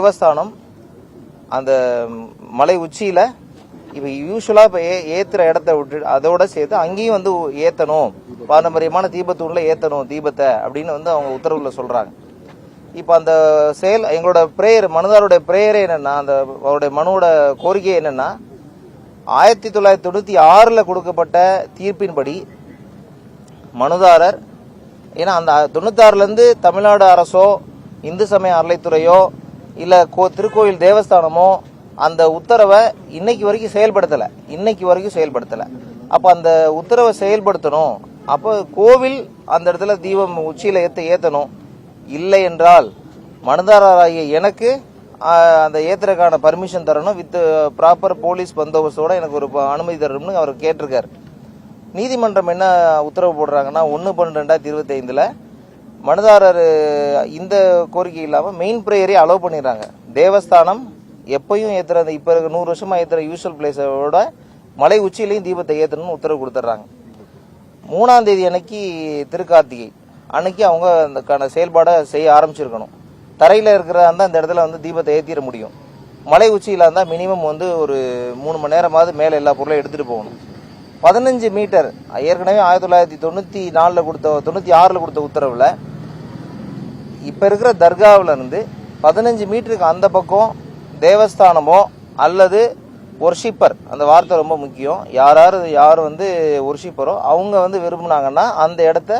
தேவஸ்தானம் அந்த மலை உச்சியில் இப்போ யூஸ்வலாக இப்போ ஏ ஏற்றுற இடத்த விட்டு அதோட சேர்த்து அங்கேயும் வந்து ஏற்றணும் பாரம்பரியமான தீபத்தூணில் ஏற்றணும் தீபத்தை அப்படின்னு வந்து அவங்க உத்தரவில் சொல்கிறாங்க இப்போ அந்த செயல் எங்களோட ப்ரேயர் மனுதாருடைய ப்ரேயரே என்னென்னா அந்த அவருடைய மனுவோட கோரிக்கை என்னென்னா ஆயிரத்தி தொள்ளாயிரத்தி தொண்ணூற்றி ஆறில் கொடுக்கப்பட்ட தீர்ப்பின்படி மனுதாரர் ஏன்னா அந்த தொண்ணூத்தாறுலேருந்து தமிழ்நாடு அரசோ இந்து சமய அறளைத்துறையோ இல்லை கோ திருக்கோயில் தேவஸ்தானமோ அந்த உத்தரவை இன்னைக்கு வரைக்கும் செயல்படுத்தலை. இன்னைக்கு வரைக்கும் செயல்படுத்தலை. அப்போ அந்த உத்தரவை செயல்படுத்தணும். அப்போ கோவில் அந்த இடத்துல தீபம் உச்சியில் ஏற்ற ஏற்றணும் இல்லை என்றால் மனுதாரராகிய எனக்கு அந்த ஏத்துறதுக்கான பர்மிஷன் தரணும். வித் ப்ராப்பர் போலீஸ் பந்தோபஸ்தோட எனக்கு ஒரு அனுமதி தரணும்னு அவர் கேட்டிருக்காரு. நீதிமன்றம் என்ன உத்தரவு போடுறாங்கன்னா ஒன்று பன்னெண்டு ரெண்டாயிரத்தி இருபத்தைந்தில் மனுதாரர் இந்த கோரிக்கை இல்லாமல் மெயின் ப்ரேயரே அலோவ் பண்ணிடுறாங்க. தேவஸ்தானம் எப்பயும் ஏற்றுற அந்த இப்போ இருக்க நூறு வருஷமாக ஏற்றுற யூஸ்வல் பிளேஸோட மலை உச்சியிலையும் தீபத்தை ஏற்றணும்னு உத்தரவு கொடுத்துட்றாங்க. மூணாம் தேதி அன்னைக்கு திருக்கார்த்திகை. அன்னைக்கு அவங்க அதுக்கான செயல்பாடை செய்ய ஆரம்பிச்சிருக்கணும். தரையில் இருக்கிறதா இருந்தால் அந்த இடத்துல வந்து தீபத்தை ஏற்றிட முடியும். மலை உச்சியில் இருந்தால் மினிமம் வந்து ஒரு மூணு மணி நேரமாவது மேலே எல்லா பொருளையும் எடுத்துகிட்டு போகணும். பதினஞ்சு மீட்டர் ஏற்கனவே ஆயிரத்தி தொள்ளாயிரத்தி தொண்ணூற்றி நாலில் கொடுத்த தொண்ணூற்றி ஆறில் கொடுத்த உத்தரவில் இப்போ இருக்கிற தர்காவிலேருந்து பதினஞ்சு மீட்டருக்கு அந்த பக்கம் தேவஸ்தானமோ அல்லது ஒர்ஷிப்பர் அந்த வார்த்தை ரொம்ப முக்கியம். யார் யார் வந்து ஒர்ஷிப்பரோ அவங்க வந்து விரும்புனாங்கன்னா அந்த இடத்த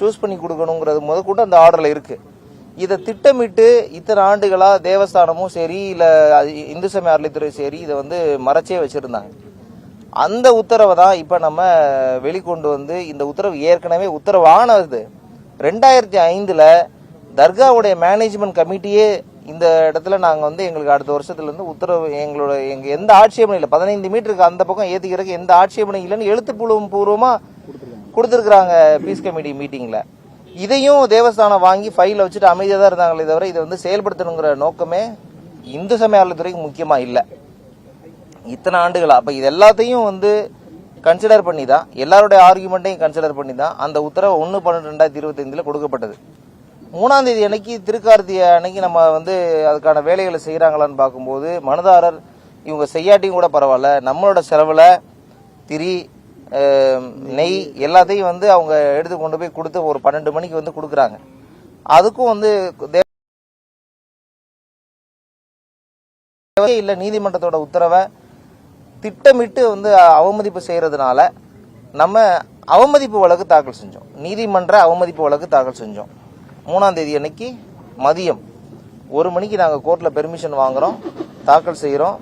சூஸ் பண்ணி கொடுக்கணுங்கிறது முத கூட அந்த ஆர்டரில் இருக்குது இதை திட்டமிட்டு இத்தனை ஆண்டுகளாக தேவஸ்தானமும் சரி இல்லை இந்து சமய அறநிலைத்துறை சரி இதை வந்து மறைச்சே வச்சுருந்தாங்க. அந்த உத்தரவை தான் இப்போ நம்ம வெளிக்கொண்டு வந்து இந்த உத்தரவு ஏற்கனவே உத்தரவானது. ரெண்டாயிரத்தி ஐந்தில் தர்காவுடைய மேனேஜ்மெண்ட் கமிட்டியே இந்த இடத்துல நாங்கள் வந்து எங்களுக்கு அடுத்த வருஷத்துலேருந்து உத்தரவு எங்களோட எங்கள் எந்த ஆட்சேபனை இல்லை. பதினைந்து மீட்டருக்கு அந்த பக்கம் ஏற்றிக்கிறதுக்கு எந்த ஆட்சேபனை இல்லைன்னு எழுத்துப்பூர்வம் பூர்வமாக கொடுத்துருக்குறாங்க பீஸ் கமிட்டி மீட்டிங்கில் இதையும் தேவஸ்தானம் வாங்கி ஃபைலில் வச்சுட்டு அமைதியாக தான் இருந்தாங்களே தவிர இதை வந்து செயல்படுத்தணுங்கிற நோக்கமே இந்து சமய அறநிலைத்துறைக்கு முக்கியமாக இல்லை. இத்தனை ஆண்டுகளாக அப்போ இது எல்லாத்தையும் வந்து கன்சிடர் பண்ணி தான் எல்லாருடைய ஆர்குமெண்ட்டையும் கன்சிடர் பண்ணி தான் அந்த உத்தரவு ஒன்று பன்னெண்டு ரெண்டாயிரத்தி இருபத்தைந்தில் கொடுக்கப்பட்டது. மூணாம் தேதி அன்னைக்கு திருக்கார்த்திகை அன்னைக்கு நம்ம வந்து அதுக்கான வேலைகளை செய்கிறாங்களான்னு பார்க்கும்போது மனுதாரர் இவங்க செய்யாட்டியும் கூட பரவாயில்ல. நம்மளோட செலவில் திரி நெய் எல்லாத்தையும் வந்து அவங்க எடுத்து கொண்டு போய் கொடுத்து ஒரு பன்னெண்டு மணிக்கு வந்து கொடுக்குறாங்க. அதுக்கும் வந்து தே- இல்லை நீதிமன்றத்தோட உத்தரவை திட்டமிட்டு வந்து அவமதிப்பு செய்கிறதுனால நம்ம அவமதிப்பு வழக்கு தாக்கல் செஞ்சோம். நீதிமன்ற அவமதிப்பு வழக்கு தாக்கல் செஞ்சோம். மூணாம் தேதி அன்னைக்கு மதியம் ஒரு மணிக்கு நாங்கள் கோர்ட்டில் பெர்மிஷன் வாங்குகிறோம் தாக்கல் செய்கிறோம்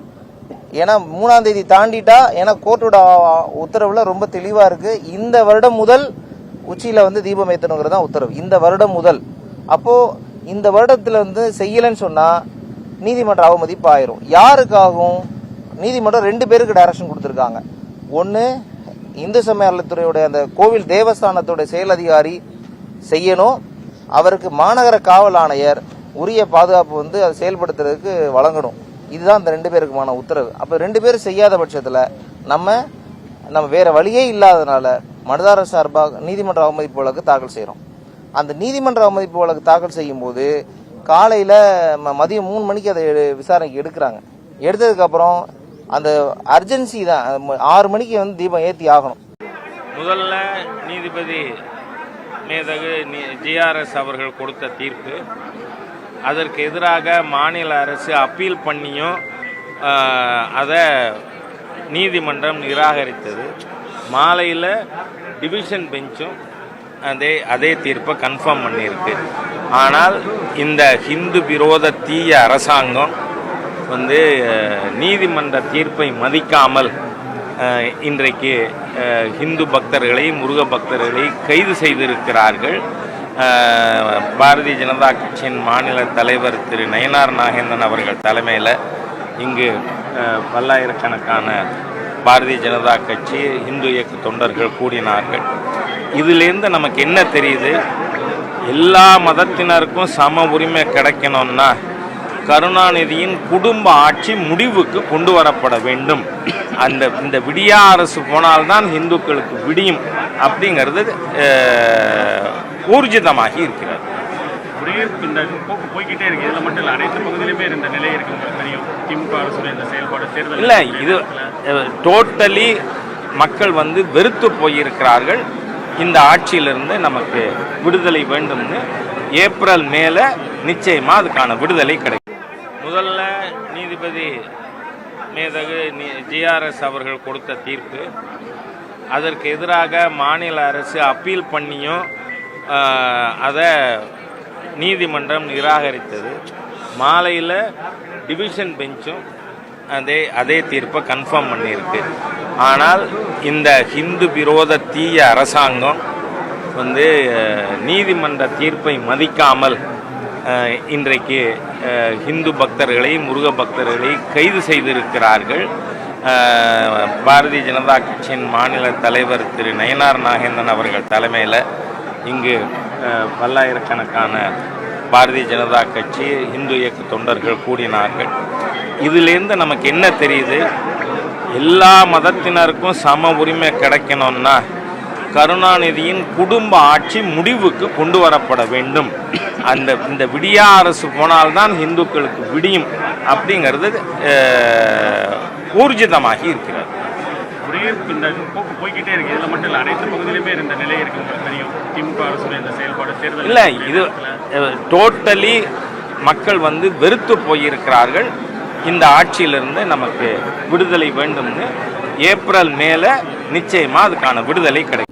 ஏன்னா மூணாம் தேதி தாண்டிட்டா ஏன்னா கோர்ட்டோட உத்தரவில் ரொம்ப தெளிவாக இருக்குது இந்த வருடம் முதல் உச்சியில் வந்து தீபம் ஏற்றணுங்கிறது தான் உத்தரவு. இந்த வருடம் முதல். அப்போது இந்த வருடத்தில் வந்து செய்யலைன்னு சொன்னால் நீதிமன்ற அவமதிப்பு ஆயிரும். யாருக்காகும் நீதிமன்றம் ரெண்டு பேருக்கு டைரக்ஷன் கொடுத்துருக்காங்க. ஒன்று இந்து சமய அந்த கோவில் தேவஸ்தானத்தோட செயல் அதிகாரி செய்யணும். அவருக்கு மாநகர காவல் ஆணையர் உரிய பாதுகாப்பு வந்து அதை செயல்படுத்துறதுக்கு வழங்கணும். இதுதான் இந்த ரெண்டு பேருக்குமான உத்தரவு. அப்போ ரெண்டு பேரும் செய்யாத பட்சத்தில் நம்ம நம்ம வேற வழியே இல்லாதனால மனுதாரர் சார்பாக நீதிமன்ற அவமதிப்பு வழக்கு தாக்கல் செய்கிறோம் அந்த நீதிமன்ற அவமதிப்பு வழக்கு தாக்கல் செய்யும்போது காலையில் மதியம் மூணு மணிக்கு அதை எடு- விசாரணைக்கு எடுக்கிறாங்க. எடுத்ததுக்கப்புறம் அந்த அர்ஜென்சி தான். ம- ஆறு மணிக்கு வந்து தீபம் ஏற்றி ஆகணும். முதல்ல நீதிபதி மேதகு ஜிஆர்எஸ் அவர்கள் கொடுத்த தீர்ப்பு. அதற்கு எதிராக மாநில அரசு அப்பீல் பண்ணியும் அதை நீதிமன்றம் நிராகரித்தது. மாலையில் டிவிஷன் பெஞ்சும் அதே அதே தீர்ப்பை கன்ஃபார்ம் பண்ணியிருக்கு. ஆனால் இந்த ஹிந்து விரோத தீய அரசாங்கம் வந்து நீதிமன்ற தீர்ப்பை மதிக்காமல் இன்றைக்கு ஹிந்து பக்தர்களை முருக பக்தர்களை கைது செய்திருக்கிறார்கள். பாரதிய ஜனதா கட்சியின் மாநில தலைவர் திரு நயனார் நாகேந்திரன் அவர்கள் தலைமையில் இங்கு பல்லாயிரக்கணக்கான பாரதிய ஜனதா கட்சி இந்து இயக்க தொண்டர்கள் கூடினார்கள். இதுலேருந்து நமக்கு என்ன தெரியுது? எல்லா மதத்தினருக்கும் சம உரிமை கிடைக்கணும்னா கருணாநிதியின் குடும்ப ஆட்சி முடிவுக்கு கொண்டு வரப்பட வேண்டும். அந்த இந்த விடியா அரசு போனால்தான் இந்துக்களுக்கு விடியும் அப்படிங்கிறது ஊர்ஜிதமாகி இருக்கிறது. இந்த போக்கு போய்க்கிட்டே இருக்கு. இதுல மட்டும் இல்ல அனைத்து பகுதியிலுமே இந்த நிலை இருக்கு. உங்களுக்கு தெரியும். திமுக அரசுடைய இந்த செயல்பாடு தேர்தல் இல்லை இது டோட்டலி மக்கள் வந்து வெறுத்து போயிருக்கிறார்கள். இந்த ஆட்சியிலிருந்து நமக்கு விடுதலை வேண்டும்னு ஏப்ரல் மேல நிச்சயமா அதுக்கான விடுதலை கிடைக்கும். முதல்ல நீதிபதி மேதகு ஜிஆர்எஸ் அவர்கள் கொடுத்த தீர்ப்பு. அதற்கு எதிராக மாநில அரசு அப்பீல் பண்ணியும் அதை நீதிமன்றம் நிராகரித்தது. மாலையில் டிவிஷன் பெஞ்சும் அதே அதே தீர்ப்பை கன்ஃபார்ம் பண்ணியிருக்கு. ஆனால் இந்த ஹிந்து விரோத தீய அரசாங்கம் வந்து நீதிமன்ற தீர்ப்பை மதிக்காமல் இன்றைக்கு ஹிந்து பக்தர்களை முருக பக்தர்களை கைது செய்திருக்கிறார்கள். பாரதிய ஜனதா கட்சியின் மாநில தலைவர் திரு நயனார் நாகேந்திரன் அவர்கள் தலைமையில் இங்கு பல்லாயிரக்கணக்கான பாரதிய ஜனதா கட்சி இந்து இயக்க தொண்டர்கள் கூடினார்கள். இதிலேருந்து நமக்கு என்ன தெரியுது? எல்லா மதத்தினருக்கும் சம உரிமை கிடைக்கணும்னா கருணாநிதியின் குடும்ப ஆட்சி முடிவுக்கு கொண்டு வரப்பட வேண்டும். அந்த இந்த விடியா அரசு போனால்தான் இந்துக்களுக்கு விடியும் அப்படிங்கிறது ஊர்ஜிதமாகி இருக்கிறது. ஒரே இந்த போக்கு போய்க்கிட்டே இருக்கு. இதுல மட்டும் இல்ல அனைத்து பகுதியிலுமே இந்த நிலை இருக்கு. உங்களுக்கு தெரியும். திமுக அரசுடைய இந்த செயல்பாடு தேர்தல் இல்லை இது டோட்டலி மக்கள் வந்து வெறுத்து போயிருக்கிறார்கள். இந்த ஆட்சியிலிருந்து நமக்கு விடுதலை வேண்டும்னு ஏப்ரல் மேல நிச்சயமா அதுக்கான விடுதலை கிடைக்கும்.